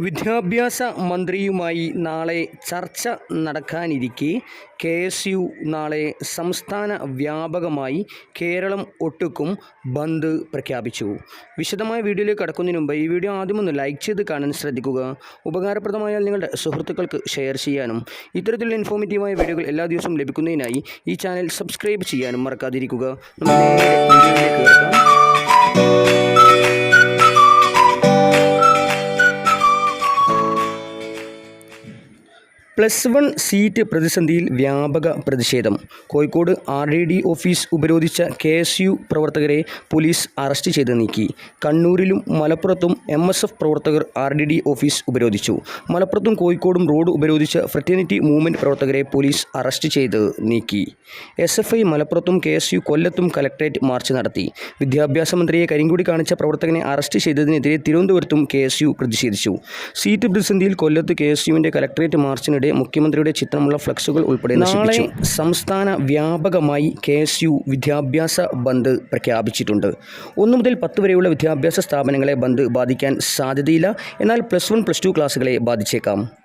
വിദ്യാഭ്യാസ മന്ത്രിയുമായി നാളെ ചർച്ച നടക്കാനിരിക്കെ. കെ എസ് യു നാളെ സംസ്ഥാന വ്യാപകമായി കേരളം ഒട്ടുക്കും ബന്ദ് പ്രഖ്യാപിച്ചു. വിശദമായ വീഡിയോയിലേക്ക് കടക്കുന്നതിന് മുമ്പ് ഈ വീഡിയോ ആദ്യം ഒന്ന് ലൈക്ക് ചെയ്ത് കാണാൻ ശ്രദ്ധിക്കുക. ഉപകാരപ്രദമായാൽ നിങ്ങളുടെ സുഹൃത്തുക്കൾക്ക് ഷെയർ ചെയ്യാനും ഇത്തരത്തിലുള്ള ഇൻഫോർമേറ്റീവായ വീഡിയോകൾ എല്ലാ ദിവസവും ലഭിക്കുന്നതിനായി ഈ ചാനൽ സബ്സ്ക്രൈബ് ചെയ്യാനും മറക്കാതിരിക്കുക. നമുക്ക് പ്ലസ് വൺ സീറ്റ് പ്രതിസന്ധിയിൽ വ്യാപക പ്രതിഷേധം. Kozhikode R D D office ഉപരോധിച്ച K S U പ്രവർത്തകരെ പോലീസ് അറസ്റ്റ് ചെയ്ത് നീക്കി. കണ്ണൂരിലും മലപ്പുറത്തും എം എസ് എഫ് പ്രവർത്തകർ ആർ ഡി ഡി ഓഫീസ് ഉപരോധിച്ചു. മലപ്പുറത്തും കോഴിക്കോടും റോഡ് ഉപരോധിച്ച ഫ്രറ്റേണിറ്റി മൂവ്മെന്റ് പ്രവർത്തകരെ പോലീസ് അറസ്റ്റ് ചെയ്ത് നീക്കി. എസ് എഫ് ഐ മലപ്പുറത്തും കെ എസ് യു കൊല്ലത്തും കലക്ട്രേറ്റ് മാർച്ച് നടത്തി. വിദ്യാഭ്യാസ മന്ത്രിയെ കരിങ്കുടി കാണിച്ച പ്രവർത്തകനെ അറസ്റ്റ് ചെയ്തതിനെതിരെ തിരുവനന്തപുരത്തും കെ എസ് യു പ്രതിഷേധിച്ചു. സീറ്റ് പ്രതിസന്ധിയിൽ കൊല്ലത്ത് കെ എസ് യുവിന്റെ കലക്ട്രേറ്റ് മാർച്ചിനിടെ മുഖ്യമന്ത്രിയുടെ ചിത്രമുള്ള ഫ്ലക്സുകൾ ഉൾപ്പെടെ നാളെ സംസ്ഥാന വ്യാപകമായി കെ എസ് യു വിദ്യാഭ്യാസ ബന്ദ് പ്രഖ്യാപിച്ചിട്ടുണ്ട്. ഒന്നു മുതൽ പത്ത് വരെയുള്ള വിദ്യാഭ്യാസ സ്ഥാപനങ്ങളെ ബന്ദ് ബാധിക്കാൻ സാധ്യതയില്ല. എന്നാൽ പ്ലസ് വൺ പ്ലസ് ടു ക്ലാസ്സുകളെ ബാധിച്ചേക്കാം.